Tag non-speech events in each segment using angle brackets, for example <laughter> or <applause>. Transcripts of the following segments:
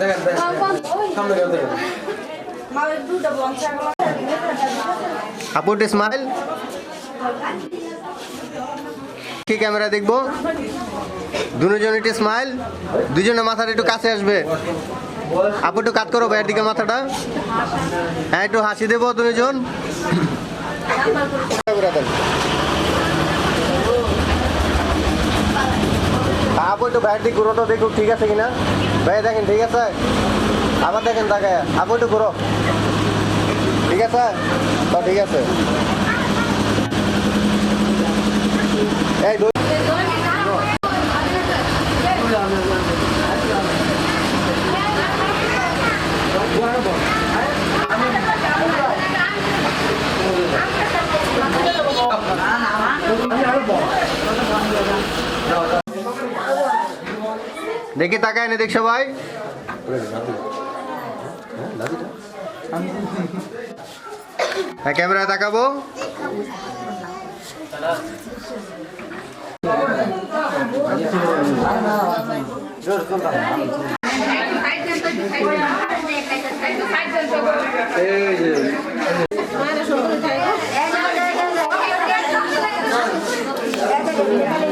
দেখেন দেখেন। সামনে গেলে দেখেন। আপু একটু স্মাইল কি ক্যামেরা দেখব? দুজন একটু স্মাইল দুজনের মাথাটা একটু কাছে আসবে। আপু একটু কাট করো ভাইয়ের দিকে মাথাটা। হ্যাঁ একটু হাসি দেবো দুজন। <laughs> আপু একটু বাইরের দিক ঘুরো তো দেখুক ঠিক আছে কিনা? ভাই দেখেন, ঠিক আছে? আবার দেখেন তাকে আপু একটু ঘুরো। ঠিক আছে? তো ঠিক আছে এই দু- দেখি তাকায় না দেখ সবাই। হ্যাঁ ক্যামেরায় তাকাবো।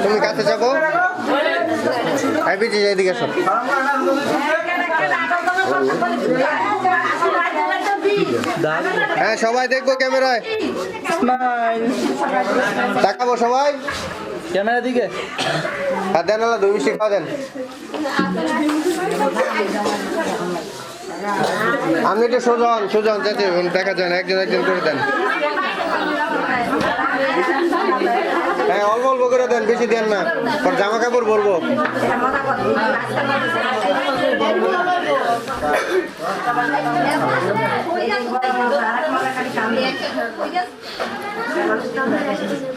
তুমি কাছে যাব হ্যাঁ পিছিয়ে যাই সব হ্যাঁ সবাই দেখব ক্যামেরায়। তাকাবো সবাই। ক্যামেরা দিকে। আর দেন আলা দুই মিষ্টি খাওয়া দেন। আপনি একটু সুজন সুজন যাতে দেখা যায় একজন একজন করে দেন। হ্যাঁ অল্প অল্প করে দেন বেশি দেন না। পর জামা কাপড় বলব।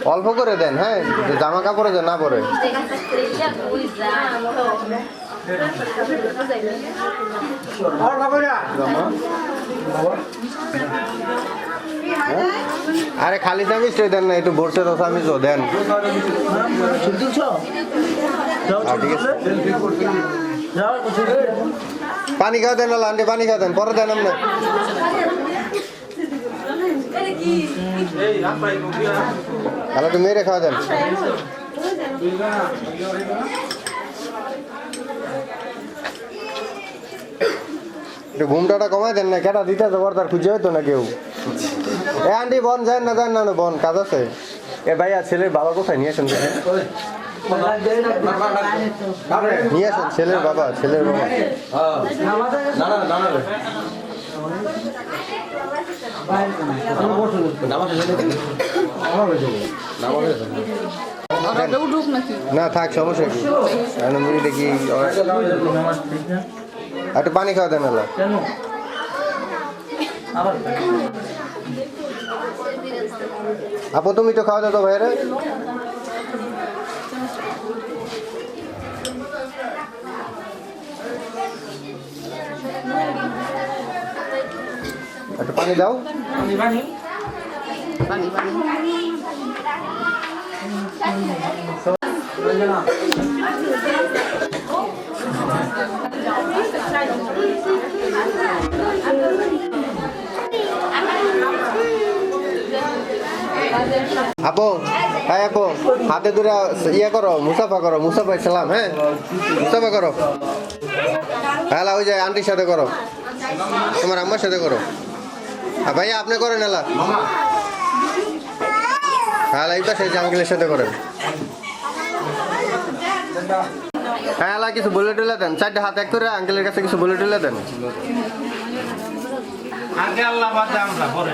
অল্প করে দেন হ্যাঁ জামা কাপড়ে যে না পরে। আরে খালি চামিচ দেন না একটু বসে তো চামিচও দেন। পানি খাওয়া দেন না লান্ডে পানি খাওয়া দেন পরে দেন আপনি। তাহলে একটু মেরে খাওয়া দেন। ঘুমটাটা কমাই দেন না কেটা দিতে যাবার তার খুঁজে হইতো না কেউ। এ আন্টি বন যায় না যায় না বন কাজ আছে। এ ভাইয়া ছেলের বাবা কোথায়? নিয়ে আসেন নিয়ে আসেন ছেলের বাবা ছেলের বাবা। না থাক সমস্যা কি? এখন মুড়ি দেখি একটু পানি খাওয়া দেন আল্লাহ। আপু তুমি তো খাওয়া দাও তো ভাইরে একটু পানি দাও আপু হ্যাঁ আপু, হাতে দূরে ইয়ে করো, মুসাফা করো, মুসাফা সালাম হ্যাঁ? মুসাফা করো। হ্যাঁ ওই যে আন্টির সাথে করো। তোমার আম্মার সাথে করো। ভাইয়া, আপনি করেন এলা হ্যাঁ এই পাশে যে আঙ্কেলের সাথে করেন। হ্যাঁ এলা কিছু বলে টুলে দেন। চারটে হাত এক করে আঙ্কেলের কাছে কিছু বলে টুলে দেন। আগে আল্লাহ বাদ আমরা পরে।